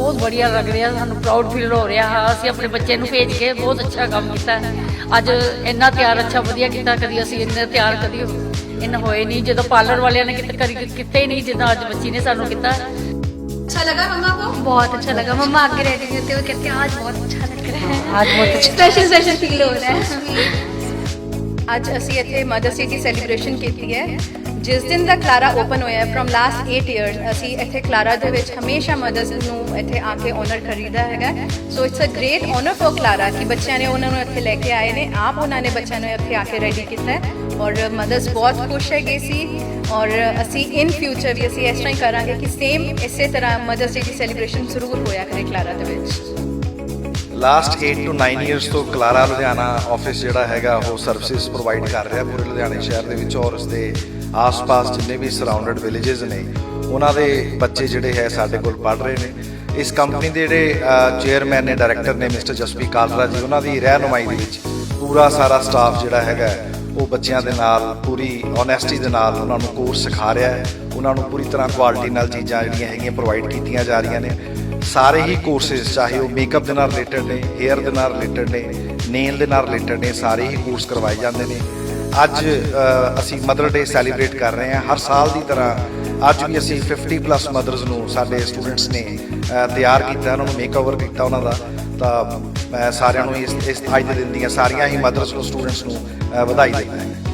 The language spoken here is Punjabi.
ਬਹੁਤ ਵਧੀਆ ਲੱਗ ਰਿਹਾ ਸਾਨੂੰ ਪ੍ਰਾਊਡ ਫੀਲ ਹੋ ਰਿਹਾ ਹਾਂ ਅਸੀਂ ਆਪਣੇ ਬੱਚੇ ਨੂੰ ਭੇਜ ਕੇ ਬਹੁਤ ਅੱਛਾ ਕੰਮ ਕੀਤਾ ਅੱਜ ਇੰਨਾ ਤਿਆਰ ਅੱਛਾ ਵਧੀਆ ਕੀਤਾ ਕਦੀ ਅਸੀਂ ਇੰਨਾ ਤਿਆਰ ਕਦੀ ਇੰਨਾ ਹੋਏ ਨਹੀਂ ਜਦੋਂ ਪਾਰਲਰ ਵਾਲਿਆਂ ਨੇ ਕਿਤੇ ਕਰੀ ਕਿਤੇ ਨਹੀਂ ਜਿੱਦਾਂ ਅੱਜ ਬੱਚੀ ਨੇ ਸਾਨੂੰ ਕੀਤਾ अच्छा लगा मम्मा को बहुत अच्छा लगा मम्मा आगे रेडी होते हुए कहते हैं आज बहुत अच्छा लग रहा है ਅੱਜ ਬਹੁਤ ਅੱਛਾ स्पेशल स्पेशल फील हो रहा है ਅੱਜ ਅਸੀਂ ਇੱਥੇ ਮਦਰ ਸਿਟੀ ਸੈਲੀਬ੍ਰੇਸ਼ਨ ਕੀਤੀ ਹੈ ਜਿਸ ਦਿਨ ਦਾ ਕਲਾਰਾ ਓਪਨ ਹੋਇਆ ਫਰਮ ਲਾਸਟ 8 ਇਅਰਸ ਅਸੀਂ ਇੱਥੇ ਕਲਾਰਾ ਦੇ ਵਿੱਚ ਹਮੇਸ਼ਾ ਮਦਰਸ ਨੂੰ ਇੱਥੇ ਆ ਕੇ ਓਨਰ ਖਰੀਦਾ ਹੈਗਾ। So it's a great owner for Clara ਕਿ ਬੱਚਿਆਂ ਨੇ ਉਹਨਾਂ ਨੂੰ ਇੱਥੇ ਲੈ ਕੇ ਆਏ ਨੇ। ਆਪ ਉਹਨਾਂ ਨੇ ਬੱਚਿਆਂ ਨੂੰ ਇੱਥੇ ਆ ਕੇ ਰੈਡੀ ਕੀਤਾ ਔਰ ਮਦਰਸ ਬਹੁਤ ਖੁਸ਼ ਹੈਗੇ ਸੀ ਔਰ ਅਸੀਂ ਇਨ ਫਿਊਚਰ ਵੀ ਅਸੀਂ ਇਸ ਤਰ੍ਹਾਂ ਹੀ ਕਰਾਂਗੇ ਕਿ ਸੇਮ ਇਸੇ ਤਰ੍ਹਾਂ ਮਦਰਸ ਡੇ ਦੀ ਸੈਲੀਬ੍ਰੇਸ਼ਨ ਜ਼ਰੂਰ ਹੋਇਆ ਕਰੇ ਕਲਾਰਾ ਦੇ ਵਿੱਚ। ਲਾਸਟ 8 ਤੋਂ 9 ਇਅਰਸ ਤੋਂ ਕਲਾਰਾ ਲੁਧਿਆਣਾ ਆਫਿਸ ਜਿਹੜਾ ਹੈਗਾ, ਉਹ ਸਰਵਿਸਿਜ਼ ਪ੍ਰੋਵਾਈਡ ਕਰ ਰਿਹਾ ਪੂਰੇ ਲੁਧਿਆਣੇ ਸ਼ਹਿਰ ਦੇ ਵਿੱਚ ਔਰ ਉਸ ਦੇ ਆਸ-ਪਾਸ ਜਿੰਨੇ ਵੀ ਸਰਾਊਂਡਡ ਵਿਲੇजेस ਨੇ, ਉਹਨਾਂ ਦੇ ਬੱਚੇ ਜਿਹੜੇ ਹੈ ਸਾਡੇ ਕੋਲ ਪੜ ਰਹੇ ਨੇ। ਇਸ ਕੰਪਨੀ ਦੇ ਜਿਹੜੇ ਚੇਅਰਮੈਨ ਨੇ ਡਾਇਰੈਕਟਰ ਨੇ ਮਿਸਟਰ ਜਸਪੀ ਕਾਲਰਾ ਜੀ, ਉਹਨਾਂ ਦੀ ਰਹਿਨੁਮਾਈ ਦੇ ਵਿੱਚ ਪੂਰਾ ਸਾਰਾ ਸਟਾਫ ਜਿਹੜਾ ਹੈਗਾ, ਉਹ ਬੱਚਿਆਂ ਦੇ ਨਾਲ, ਪੂਰੀ ਓਨੈਸਟੀ ਦੇ ਨਾਲ ਉਹਨਾਂ ਨੂੰ ਕੋਰਸ ਸਿਖਾ ਰਿਹਾ ਹੈ। ਉਹਨਾਂ ਨੂੰ ਪੂਰੀ ਤਰ੍ਹਾਂ ਕੁਆਲਿਟੀ ਨਾਲ ਚੀਜ਼ਾਂ ਜਿਹੜੀਆਂ ਹੈਗੀਆਂ ਪ੍ਰੋਵਾਈਡ ਕੀਤੀਆਂ ਜਾ ਰਹੀਆਂ ਨੇ। ਸਾਰੇ ਹੀ ਕੋਰਸਿਸ ਚਾਹੇ ਉਹ ਮੇਕਅਪ ਦੇ ਨਾਲ ਰਿਲੇਟਡ ਨੇ ਹੇਅਰ ਦੇ ਨਾਲ ਰਿਲੇਟਡ ਨੇ ਨੇਲ ਦੇ ਨਾਲ ਰਿਲੇਟਡ ਨੇ, ਸਾਰੇ ਹੀ ਕੋਰਸ ਕਰਵਾਏ ਜਾਂਦੇ ਨੇ। ਅੱਜ ਅਸੀਂ ਮਦਰ ਡੇ ਸੈਲੀਬ੍ਰੇਟ ਕਰ ਰਹੇ ਹਾਂ। ਹਰ ਸਾਲ ਦੀ ਤਰ੍ਹਾਂ ਅੱਜ ਵੀ ਅਸੀਂ 50 ਪਲੱਸ ਮਦਰਸ ਨੂੰ ਸਾਡੇ ਸਟੂਡੈਂਟਸ ਨੇ ਤਿਆਰ ਕੀਤਾ, ਉਹਨਾਂ ਨੂੰ ਮੇਕਓਵਰ ਕੀਤਾ ਉਹਨਾਂ ਦਾ। ਤਾਂ ਮੈਂ ਸਾਰਿਆਂ ਨੂੰ ਇਸ ਇਸ ਅੱਜ ਦੇ ਦਿਨ ਦੀਆਂ ਸਾਰੀਆਂ ਹੀ ਮਦਰਸ ਨੂੰ ਸਟੂਡੈਂਟਸ ਨੂੰ ਵਧਾਈ ਦਿੰਦਾ ਹਾਂ।